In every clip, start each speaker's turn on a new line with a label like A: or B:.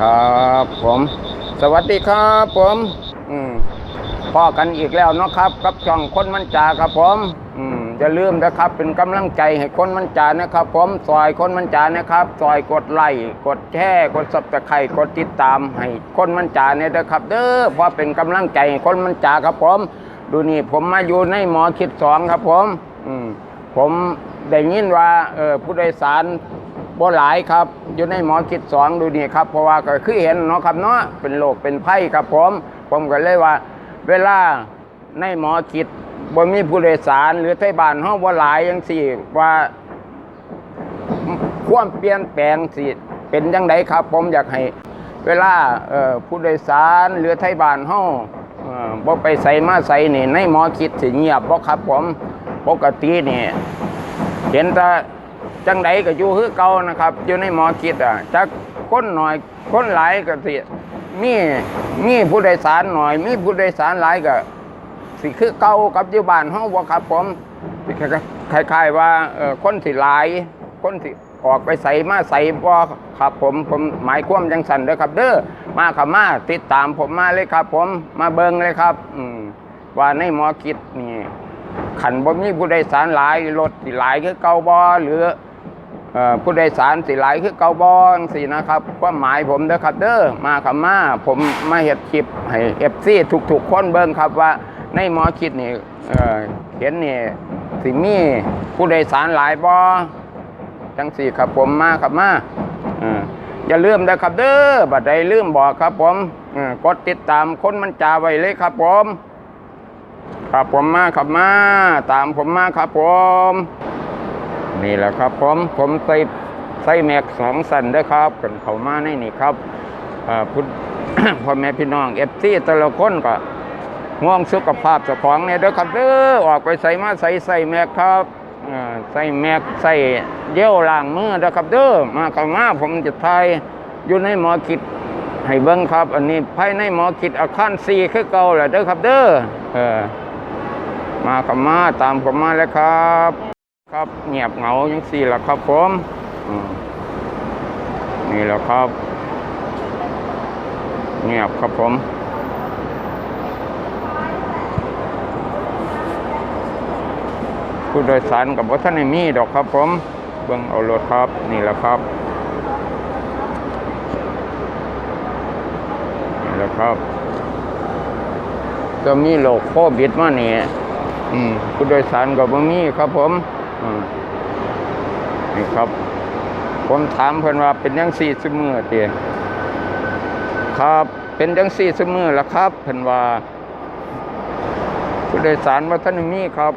A: ครับผมสวัสดีครับผมอืมพ่อกันอีกแล้วเนาะครับ กับช่องคนมันจาครับผมอืมอย่าลืมนะครับ เป็นกำลังใจให้คนมันจานะครับ ผมซอยคนมันจานะครับซอยกดไลค์กดแชร์กดซับสไครต์กดติดตามให้คนมันจาเนี่ยนะครับ เด้อเพราะเป็นกำลังใจให้คนมันจาครับผม ดูนี่ผมมาอยู่ในหมอคิดสองครับผม อืมผมได้ยินว่าเออผู้โดยสาร บ่หลายครับ อยู่ในหมอคิดสองดูนี่ครับ เพราะว่าก็คือเห็นเนาะครับเนาะเป็นโรคเป็นไข้ครับผมผมก็เลยว่า เวลาในหมอคิดบ่มีผู้โดยสารหรือไทบ้านเฮาบ่หลายจังซี่ว่าความเปลี่ยนแปลงสิเป็นจังไดครับ ผมอยากให้ เวลาผู้โดยสารหรือไทบ้านเฮาเอ่อบ่ไปใส่มาใส่นี่ในหมอคิดสิเงียบบ่ครับผมปกตินี่เห็นแต่ จังไดก็อยู่คือเก่านะครับ อยู่ในหมอคิดอะจักคนหน่อยคนหลายก็สิมีมีผู้โดยสารหน่อย มีผู้โดยสารหลายก็สิคือเก่ากับอยู่บ้านเฮาบ่ครับผมคล้ายๆว่าเอ่อคนสิหลาย คนสิออกไปใส่มาใส่บ่ครับผมผมหมายความจังสั่นเด้อครับ เด้อมาครับมาติดตามผมมาเลยครับ ผมมาเบิ่งเลยครับ อืมว่าในหมอคิดนี่ขันบ่มีผู้โดยสารหลายรถสิหลายคือเก่าบ่หรือเอ่อ ผู้โดยสารสิหลายคือเกาบ่จังซี่นะครับความหมายผมเด้อครับเด้อมาครับมาผมมาเฮ็ดคลิปให้ FC ทุกๆคนเบิ่งครับว่าในหมอคิดนี่เออเห็นนี่สิมีผู้โดยสารหลายบ่จังซี่ครับผมมาครับมาอย่าลืมนะครับเด้อบัดใดลืมบอกครับผมกดติดตามคนมันจ่าไว้เลยครับผมครับผมมาครับมา ตามผมมาครับผม นี่แหละครับผมผมใส่ใส่แม็กสองสันด้วยครับกันเขามาในนี่ครับพุทธพ่อแม่พี่น้องเอฟซีแต่ละคนก็ห่วงสุขภาพเจ้าของเนี่ยด้อครับเด้อออกไปใส่มาใส่ใส่แม็กครับใส่แม็กใส่เยี่ยวล้างมือด้อครับเด้อมาเข้ามาผมจะทายอยู่ในหมอคิดให้เบิ้งครับ อันนี้ภายในหมอคิดอาคารซีคือเก่าแหละเด้อครับเด้อเออมากับมาตามผมมาแล้วครับ ครับเงียบเหงายังสี่ละครับผมนี่แหละครับ เงียบครับผมผู้โดยสารกับวัฒนมีดอกครับผมเบิ่งเอารถครับนี่แหละครับนี่แหละครับก็มีโรคโควิดมาเนี่ยผู้โดยสารก็บ่มีครับผม นี่ครับ ผมถามเพิ่นว่าเป็นยังสี่สมือเตียครับ เป็นยังสี่สมือละครับเพิ่นว่าผู้โดยสารว่าท่านมีครับ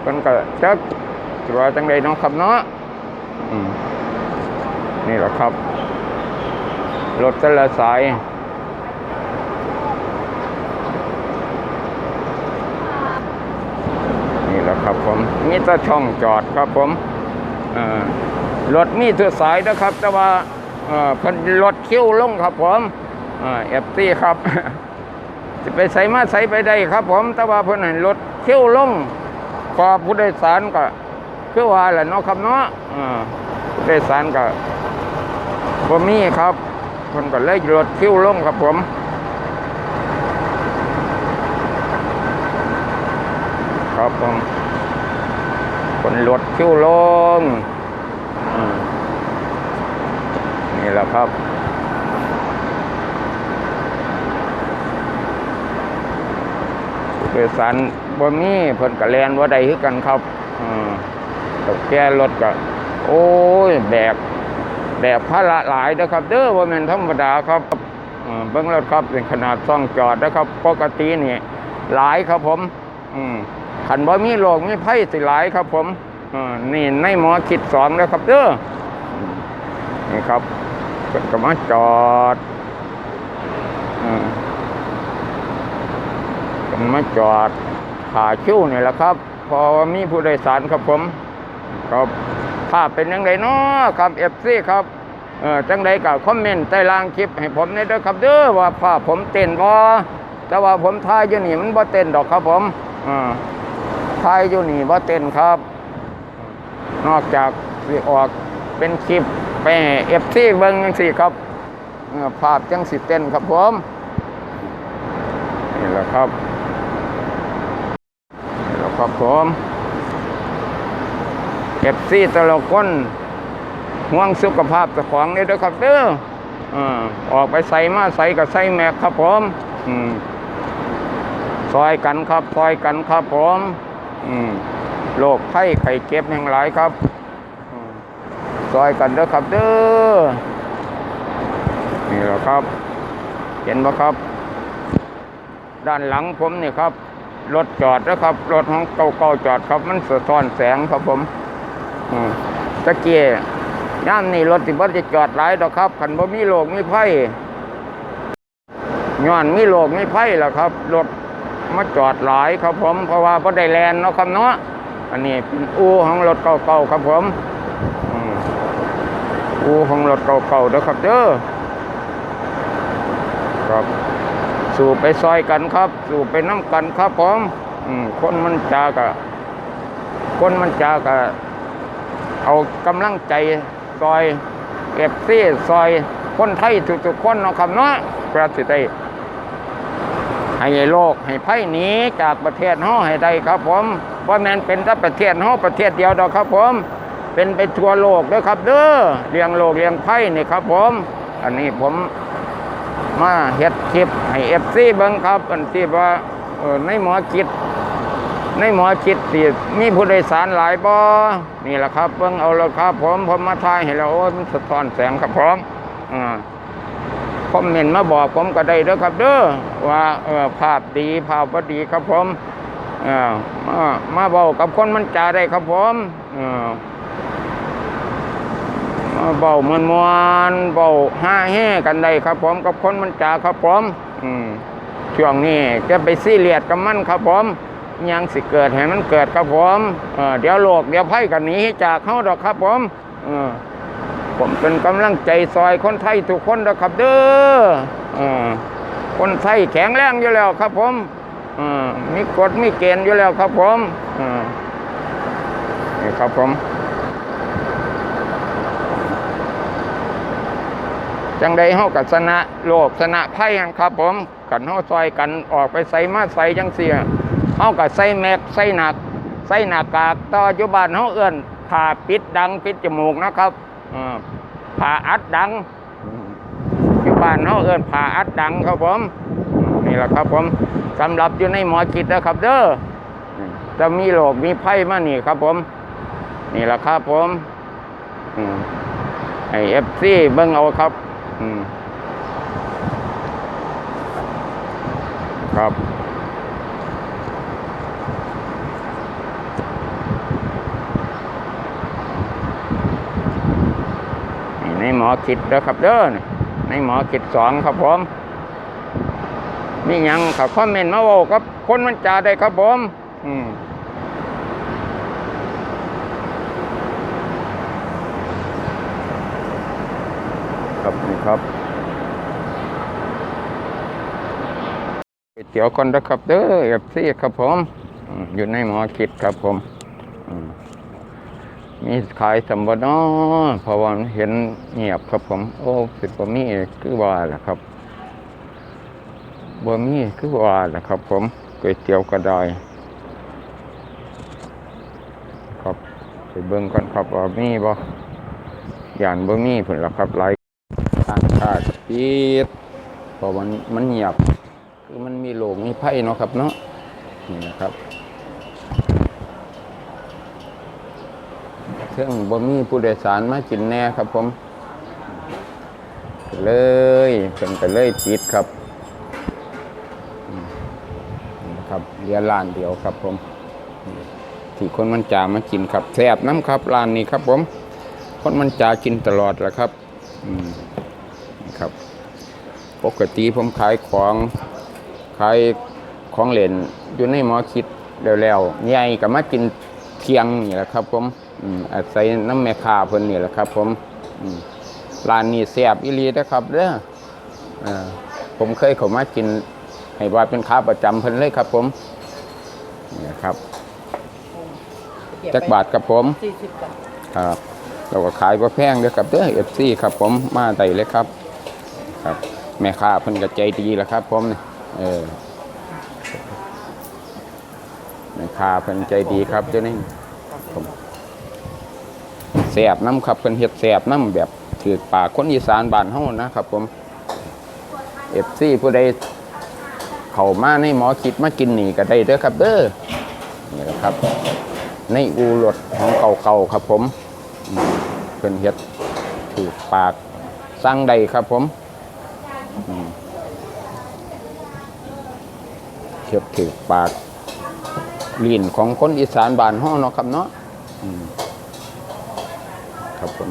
A: เพิ่นก็จักสิว่าจังไดเนาะครับเนาะนี่แหละครับรถแต่ละสาย นี่แหละครับผ มีแต่ช่องจอดครับผมรถมีตัวสายนะครับ แต่ว่าเพิ่นรถคิ้วลงครับผมเอฟซีครับจะไปใส่มาใส่ไปได้ครับ ผม แต่ว่าเพิ่นให้รถคิ้วลงพอผู้โดยสารก็คือว่าแหละเนาะครับเนาะผู้โดยสารก็บ่มีครับเพิ่นก็เลยรถคิ้วลงครับผมครับผม คนรถคิ้วลงอืมนี่แหละครับ โดยสารบ่มีเพิ่นกะแลนว่าใดคือกันครับอืมตกแก่รถก็โอ้ย แบก แบกภาระหลายนะครับ เด้อว่าแม่นธรรมดาครับอืมเบิ่งรถครับเป็นขนาดซ่องจอดนะครับ ปกตินี่หลายครับผม อืมขันบ่มีโรคมีไผ่สิหลายครับผมอ่า นี่ในหมอคิดสองแล้วครับเด้อนี่ครับเพิ่นก็มาจอดอืมผมาจอดขาคิ้วนี่แหละครับ พอมีผู้โดยสารครับผม ครับภาพเป็นยังไงเนาะครับเอฟซีครับเออจังใดก็คอมเมนต์ใต้ล่างคลิปให้ผมได้ด้วยครับเด้อว่าภาพผมเต้นพอแต่ว่าผมถ่ายอยู่นี่มันบ่เต้นดอกครับผมอ่าถ่ายอยู่นี่บ่เต้นครับ นอกจากสิออกเป็นคลิปไปเอฟซีเบิ่งจังซี่ครับภาพจังสิเต้นครับผมนี่แหละครับนี่แหละครับผมเก็บซี่ตะละคนห่วงสุขภาพจ้าของนี่เด้อครับเด้ออ่าออกไปใส่มาใส่กับใส่แม็กครับผมอืมซอยกันครับซอยกันครับผม อืม โรคไข้ไข้เก็บแห่งหลายครับอซอยกันเด้อครับเด้อนี่แหละครับ เห็นไหมครับ ด้านหลังผมนี่ครับรถจอดนะครับรถของเก่าๆจอดครับ มันสะท้อนแสงครับผมอืตะเกียย่ามนี่รถสิบ่จะจอดหลายดอกครับขันบ่มีโลกมีไผ่ย้อนมีโลกมีไผ่ล่ะครับรถมาจอดหลายครับผมเพราะว่าบ่ได้แลนเนาะครับเนาะ อันนี้เป็นอู่ของรถเก่าๆครับผมอู่ของรถเก่าๆเด้อครับเด้อครับสู่ไปซอยกันครับ สู่ไปน้ำกันครับผมอืมคนมันจากะคนมันจากะเอากำลังใจซอยเก็บซี่ซอยคนไทยทุกๆคนเนาะครับเนาะเพื่อสิได้ให้โลกให้ไพ่หนีจากประเทศเฮาให้ได้ครับผม ว่าะแมนเป็นแต่ประเทศเฮาประเทศเดียวดอกครับผม เป็นไปทั่วโลกเด้อครับเด้อเลี้ยงโลกเลี้ยงไพ่นี่ครับผม อันนี้ผมมาเฮ็ดคลิปให้เอฟซีเบิ่งครับอันที่ว่าในหมอคิด ในหมอคิดสิมีผู้โดยสารหลายบ่นี่แหละครับเบิ่งเอาล้วครับผมผมมาถ่ายให้แล้วโอ้ยมันสะท้อนแสงครับพร้อมอ่าคอมเมนต์มาบอกผมก็ได้เด้อครับเด้อว่าเออภาพดีภาพบ่ดีครับผม มามาเว้ากับคนมันจาได้ครับผมมาเบามวนมวนเบาห้าแห่กันได้ครับผมกับคนมันจาครับผมอืมช่วงนี้จะไปซี่เรียสกับมันครับผมยังสิเกิดให้มันเกิดครับผมเออเดี๋ยวโลกเดี๋ยวไพ่กันหนีจากเขาดอกครับผมผมเป็นกำลังใจซอยคนไทยทุกคนนะครับเด้อคนไทยแข็งแรงอยู่แล้วครับผม มีกฎมีเกณฑ์อยู่แล้วครับผมนี่ครับผม จังใดเฮากับชนะโลกชนะไพ่กันครับผมกันเฮาซอยกันออกไปใส่มาใส่จังเสียเฮากับใส่แม็กใส่หนักใส่หน้ากากต่อจุบานเฮาเอื้อนผ่าปิดดังปิดจมูกนะครับผ่าอัดดังอยู่บ้านเฮาเอื้อนผ่าอัดดังครับผม นี่แหละครับผม สำหรับอยู่ในหมอจิตนะครับ เด้อจะมีโรคมีไพ่มานี่ครับ ผม นี่แหละครับ ผมไอเอฟซีเบิ้งเอาครับครับในหมอคิดเด้อครับเด้อในหมอคิดสองครับผม มีหยังครับคอมเมนต์มาเว่าครับคนมันจาได้ครับผมอืมครับนี่ครับก๋วยเตี๋ยวก่อนนะครับเด้อเอฟซีครับผมอืมอยู่ในหมอคิดครับผมอืมมีขายสมบัตินาะเพราะว่ามันเห็นเงียบครับผม โอ้สิบ่มีคือว่าแหละครับ บ่มีคือว่าแหละครับ ผมก๋วยเตี๋ยวก็ได้ครับไปเบิ่งก่อนครับว่ามีบ่ย่านบ่มีเพิ่นล่ะครับหลายทางชาติปิดเพราะมันมันเงียบ คือมันมีโลกมีไพ่เนาะครับเนาะนี่นะครับซึ่งบ่มีผู้โดยสารมากินแน่ครับผมเลยเป็นก็เลยปิดครับ ครับเรียนร้านเดียวครับผมที่คนมันจามากินครับแซบน้ำครับร้านนี้ครับ ผม คนมันจากินตลอดแหละครับอืมครับ ปกติผมขายของขายของเล่นอยู่ในหมอคิดแล้วๆใหญ่ก็มากินเที่ยงนี่แหละครับผมอืมอาศัยน้ำแม่คาเพิ่นนี่แหละครับ ผมอืมร้านนี้แซบอีลีนะครับเด้ออ่าผมเคยเข้ามากิน ให้ว่าเป็นค้าประจำเพิ่นเลยครับผมนี่ครับจักบาทครับผม
B: สี่สิบบาท
A: ครับเราก็ขายว่าแพงเด้อครับเด้อ FC ครับผมมาได้เลยครับ ครับ แม่ค้าเพิ่นก็ใจดีแล้วครับ ผมนี่เออแม่ค้าเพิ่นใจดีครับเจ้านี่ผมแสบน้ำครับเพิ่นเฮ็ดแสบน้ำแบบถือปากคนอีสานบ้านเฮานะครับ ผมเอฟซีผู้ใด เขามาในหมอคิดมากินหนีก็ได้เด้อครับเด้อนี่แหละครับ ในอูรถของเก่าๆครับผมเพิ่นเฮ็ดถือปากสร้างใดครับผมอืมเฮ็ดถือปากลีนของคนอีสานบานเฮาเนาะครับเนาะครับผม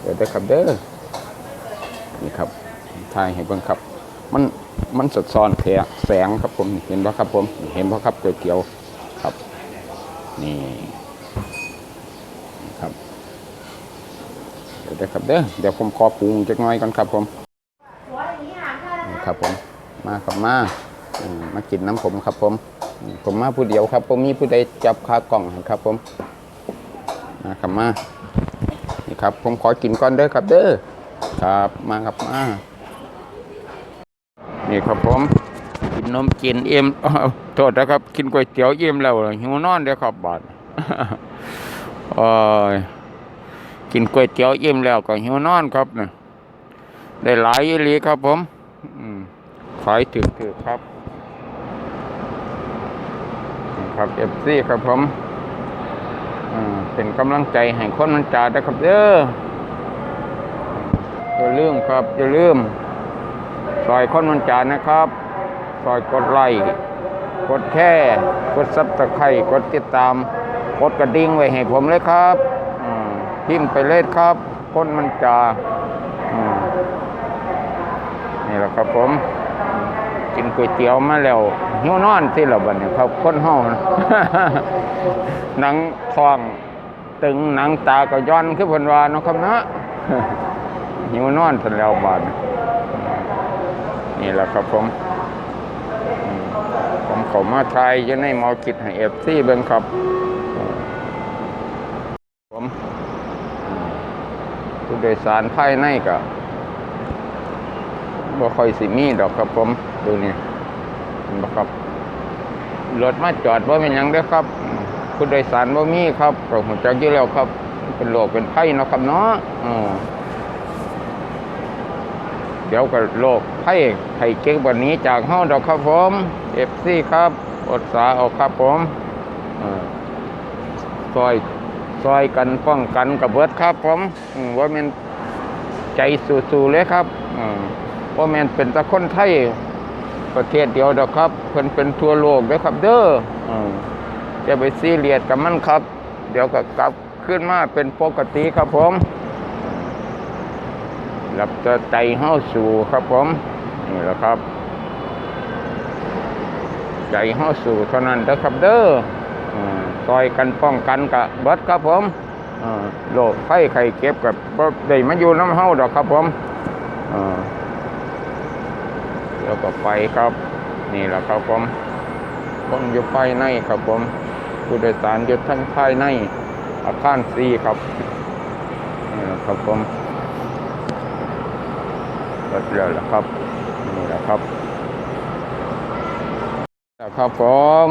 A: เดี๋ยวได้อครับเด้อนี่ครับถ่ายให้เบิ่งครับ มันมันสดซ้อนแผลแสงครับผมเห็นบ่ครับผม เห็นบ่ครับก๋วยเตี๋ยวครับ นี่ครับ เดี๋ยวครับเด้อเดี๋ยวผมขอปรุงจักหน่อยก่อนครับผมครับผมมาครับมามากินน้ำผมครับผม ผมมาผู้เดียวครับ ผมมีผู้ใดจับคากล่องครับผมมาครับมานี่ครับ ผมขอกินก่อนเด้อครับ เด้อครับมาครับมา นี่ครับผมกินนมกินเอ็มอ้าวโทษนะครับ กินก๋วยเตี๋ยวเอ็มแล้วหิวนอนเดี๋ยวครับบาดโอ้ยกินก๋วยเตี๋ยวเอ็มแล้วก็หิวนอนครับเนะได้หลายอีหลีครับผมขายถึกถึกครับนี่ครับเอฟซีครับผมเป็นกำลังใจให้คนมันจ่าได้ครับเด้ออย่าลืมครับอย่าลืม ซอยคนมันจานนะครับซอยกดไลค์กดแค่กดซับตะไคร่กดติดตาม กดกระดิ่งไว้ให้ผมเลยครับพิมพ์ไปเลยครับคนมันจานี่แหละครับผมกินก๋วยเตี๋ยวมาแล้วหิวนอนที่เราบัดนี้ครับคนห้องหนังท้องตึงหนังตาก็ย้อนขึ้นพนวาเนะครับนะหิวนอนทันแล้วบาน นี่แหละครับผมผมขามาไทยจะในมอกิดให้เอฟซีเบิ้งครับผมผู้โดยสารภายในก็บ่ค่อยสิมีดอกครับผมดูนี่นบ่ครับรถมาจอดว่าเป็นยังเด้ครับผู้โดยสารบ่ามีครับก็หัวจักอยู่แล้วครับ เป็นโรคเป็นไข้เนาะครับเนาะอืม เดี๋ยวก็โรคไข้ไข้เก่งวันนี้จากเฮาดอกครับผมเอฟซีครับ อดสาเอาครับผมซอยซอยกันป้องกันกับเบิดครับผมอืมว่ามันใจสู้ๆเลยครับอืมว่ามันเป็นตะคนไทยประเทศเดียวดอกครับเพิ่นเป็นทั่วโลกเด้อครับเด้ออจะไปซีเรียสกับมันครับ เดี๋ยวก็กลับขึ้นมาเป็นปกติครับผม รับจะใจเฮาสู่ครับผมนี่แหละครับใจเฮาสู่เท่านั้นเด้อครับเด้อซอยกันป้องกันกะเบิดครับผมโรคไข้ไข้เก็บกับได้มาอยู่น้ำเฮาดอกครับผมแล้วก็ไปครับ นี่แหละครับผมคนอยู่ภายในครับผมผู้โดยสารอยู่ทั้งภายในอาคารซีครับนี่แหละครับผม รถเรือแล้วครับนี่แหละครับแล้วครับผม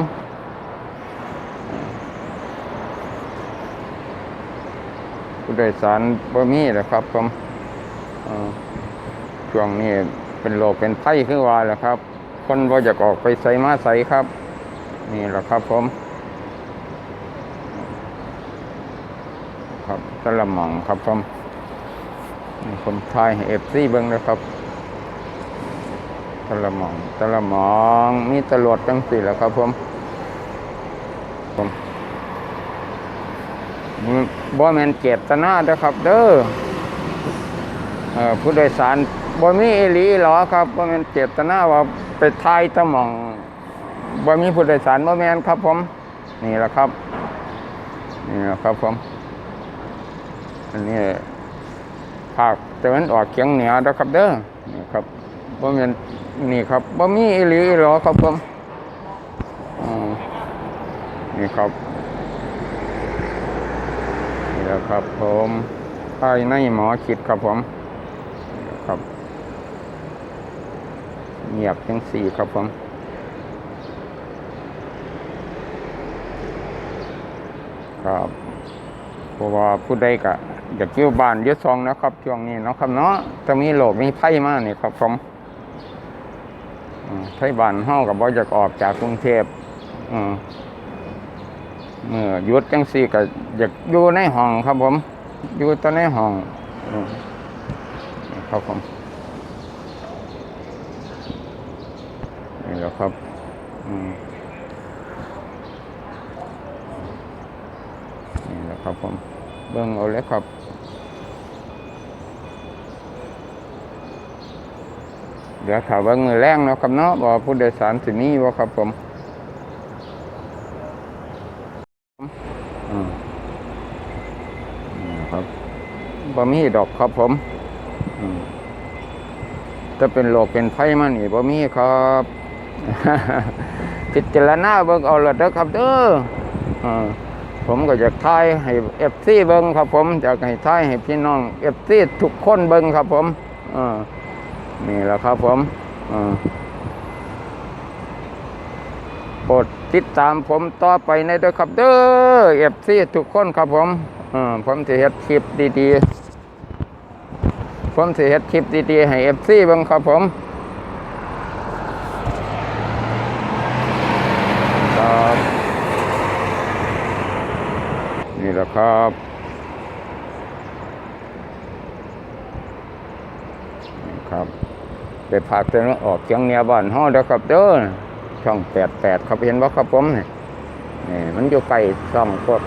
A: ผู้โดยสารบ่มีแหละครับผมช่วงนี้เป็นโรคเป็นไข้ขึ้นวาแหละครับ คนบ่อยากออกไปใส่มาใส่ครับ นี่แหละครับผมครับตะละหม่องครับผมนี่ผมทายเอฟซีเบิ้งนะครับ ตะละหมองตะละหมองมีตลอดจังสี่แล้วครับผมผมบ่แมนเจตนาเด้อครับ เด้อเอ่อผู้โดยสารบ่มีเอีหลีหรอครับบ่แมนเจตนาว่าไปทายตะหมองบ่มีผู้โดยสารบ่แมนครับ ผม นี่แหละครับ นี่แหละครับผมอันนี้ภาคตะวันออกเฉียงเหนือนะครับเด้อนี่ครับ บ่แม่นนี่ครับบ่มีอีหลีหรอครับผมอืมนี่ครับนี่แหละครับผมภายในหมอคิดครับผมครับเงียบจังสี่ครับผมครับเพราะว่าผู้ใดก็อยากอยู่บ้านยึดซองนะครับช่วงนี้เนาะครับเนาะจะมีโลกมีไพ่มากนี่ครับผม ไทบ้านเฮากับบ่อยากออกจากกรุงเทพเมื่อยุดจังสี่ก็อยากอยู่ในห้องครับผม อยู่ตัวในห้องครับผมนี่แหละครับนี่แหละครับผม เบิ่งเอาเลยครับ เดี๋ยวถ้าเบิ่งมือแรงเนาะครับเนาะว่าผู้โดยสารสิมีบ่ครับผมอืมนี่ครับบ่มีดอกครับผมอืมถ้าเป็นโรคเป็นไข้มานี่บ่มีครับพิจารณาเบิ่งเอาละเด้อครับเด้ออ่าผมก็อยากทายให้เอฟซีเบิ้งครับผมอยากให้ทายให้พี่น้องเอฟซีทุกคนเบิ้งครับผมอ่า นี่แหละครับผมอ่าโปรดติดตามผมต่อไปในเด้อครับเด้อเอฟซีทุกคนครับผมอ่าผมจะเฮ็ดคลิปดีๆ ผมจะเฮ็ดคลิปดีๆ ให้เอฟซีบิ้งครับผมครับนี่แหละครับนี่ครับ ไปพากเตือนออกเชียงเหนียบ้านห้อเด้อครับเด้อช่องแปดแปดครับเห็นว่าครับผมนี่มันอยู่ใกล้ช่องพวก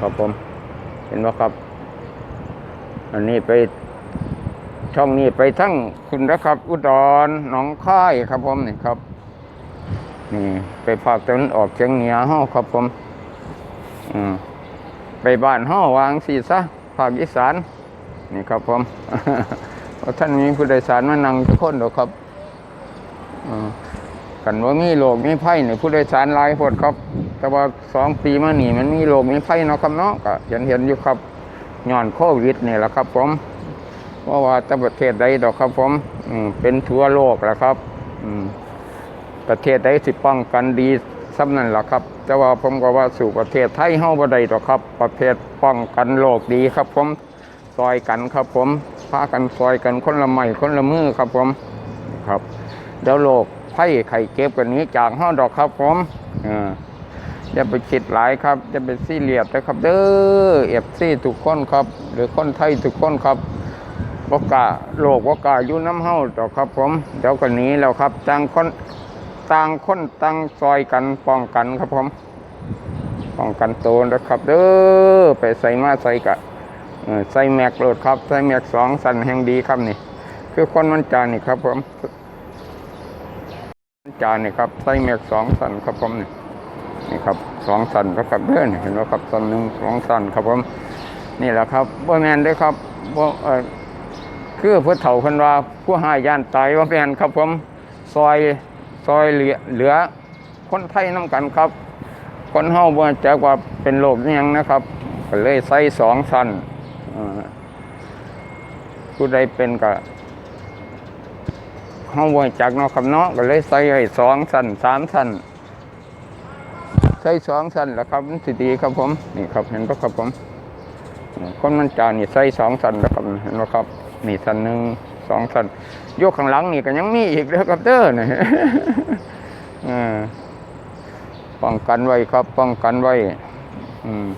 A: ครับผม เห็นว่าครับ อันนี้ไปช่องนี้ไปทั้งคุณนะครับ อุดรหนองค่ายครับผมนี่ครับ นี่ ไปภาคตะวันออกเชียงเหนือห้อครับผม อืมไปบ้านห้อวางสีซะภาคอีสาน นี่ครับผม ท่านมีผู้โดยสารมานั่งทุกคนหรอกครับอ่ากันว่ามีโรคมีไพ่เนี่ยผู้โดยสารหลายคนครับ แต่ว่าสองปีมาหนีมันมีโรคมีไพ่เนาะครับเนาะก็เห็นเห็นอยู่ครับย้อนโควิดนี่แหละครับ ผมเพราะว่าแต่ประเทศใดดอกครับ ผมอืมเป็นทั่วโลกแหละครับ อืมประเทศใดสิป้องกันดีซ้ำนั่นแหละครับ แต่ว่าผมก็ว่าสู่ประเทศไทยเฮาบ่ได้ดอกครับ ประเภทป้องกันโรคดีครับ ผมซอยกันครับ ผม พากันซอยกันคนละไม้คนละมือครับผมครับเดี๋ยวโรคไข้ไข้เก็บกันนี้จากเฮาดอกครับผมอ่าอย่าไปคิดหลายครับอย่าไปซี่เรียสนะครับ เด้อเอฟซี่ทุกคนครับ หรือคนไทยทุกคนครับวกาโลกวกาอยู่น้ำเฮาต่อครับผมเดี๋ยวกันนี้แล้วครับต่างคนต่างคนต่างซอยกันป้องกันครับผมป้องกันตัวนะครับ เด้อไปใส่มาใส่กะ ใส่แม็กโหลดครับ ใส่แม็กสองสันแห่งดีครับนี่ คือคนมันจานนี่ครับผมมันจานนี่ครับใส่แม็กสองสันครับผมนี่นี่ครับสองสันนะครับเด้อเห็นไหมครับสันหนึ่งสองสันครับผมนี่แหละครับบ่แมนด้อครับบ่เออคือผู้เฒ่าคนว่าผู้หายย่านตายว่าเป็นครับผมซอยซอยเหลือเหลือ คนไทยน้ำกันครับ คนเฮาบ่จักว่าเป็นโรคอิหยังนะครับก็เลยใส่สองสัน ผู้ใดเป็นก็เฮาบ่จักเนาะครับเนาะก็เลยใส่ไว้สองสั้นสามสั้นใส่สองสั้นแล้วครับสิดีครับผม นี่ครับเห็นปะครับผมคนมันจานี่ใส่สองสันแล้วครับเห็นไหมครับ นี่สันหนึ่งสองสันยกข้างหลังนี่ก็ยังมีอีกเด้อครับเด้อนี่เออป้องกันไว้ครับ ป้องกันไว้ อืม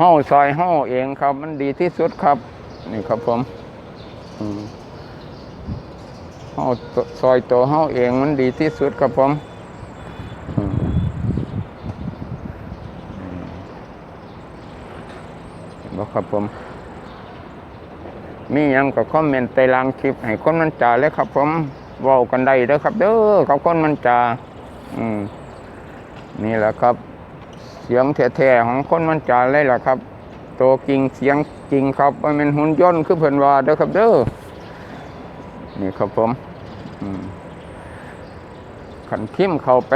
A: เฮ้าซอยเฮ้าเองครับ มันดีที่สุดครับ นี่ครับผมอืมเฮ้าซอยตัวเฮ้าเองมันดีที่สุดครับผมบอกครับผม มียังก็คอมเมนต์ใต้ล่างคลิปให้คนมันจ่าเลยครับ ผมว้ากันได้เด้อครับ เด้อกับคนมันจ่าอืมนี่แหละครับ สียงแท้ๆของคนมันจ่าเลยล่ะครับโตจริงเสียงจริงครับมันเป็นหุ่นยนต์คือเพิ่นว่าเด้อครับเด้อนี่ครับผมขันพิมพ์เข้าไป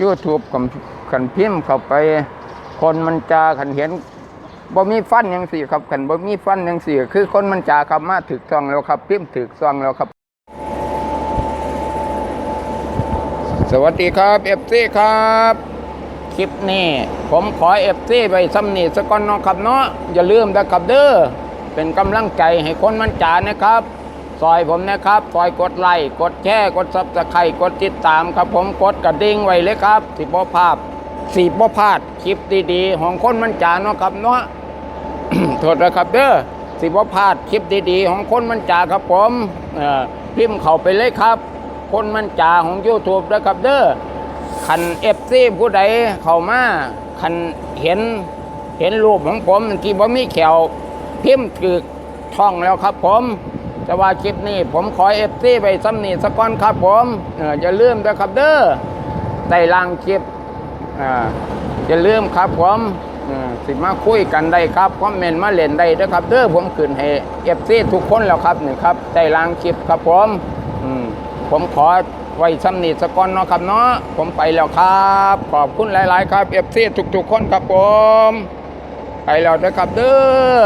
A: YouTube กับขันพิมพ์เข้าไป คนมันจาขันเห็นบ่มีฟันยังสี่ครับขันบ่มีฟันยังสี่คือคนมันจาครับมาถึกซองแล้วครับ พิมพ์ถึกซองแล้วครับ สวัสดีครับเอฟซีครับ คลิปนี้ ผมขอเอฟซีไปสำนีสกอนนาะครับเนาะอย่าลืมนะครับเด้อเป็นกำลังใจให้คนมันจานะครับซอยผมนะครับซอยกดไลค์กดแชร์กดซับสไครต์กดติดตามครับผมกดกระดิ่งไว้เลยครับสิบภาพสีบ่พลาดคลิปดีๆ ของคนมันจาเนาะครับเนาะโทษนะครับเด้อสิบ่พลาดคลิปดีๆ ของคนมันจาครับผมพิมพ์เข้าไปเลยครับ คนมันจาของ YouTube นะครับเด้อ คันเอฟซีผู้ใดเข้ามาคันเห็นเห็นรูปของผมที่บ่มีแขวพิมพ์ถือท่องแล้วครับผมแต่ว่าคลิปนี้ผมขอเอฟซีไปซ้ำนี่สักก้อนครับผมอย่าลืมนะครับเด้อใต้ล่างคลิปอ่าอย่าลืมครับผมอ่าสิมาคุยกันได้ครับคอมเมนต์มาเล่นได้ด้อครับเด้อผมขึ้นให้เอฟซีทุกคนแล้วครับนี่ครับใจล้างคลิปครับผมผมขอ ไว้ซ้ำนิดสกอนเนาะครับเนาะผมไปแล้วครับ ขอบคุณหลาย ๆ ครับเอฟซีทุก ๆ คนครับผม ไปแล้วนะครับเด้อ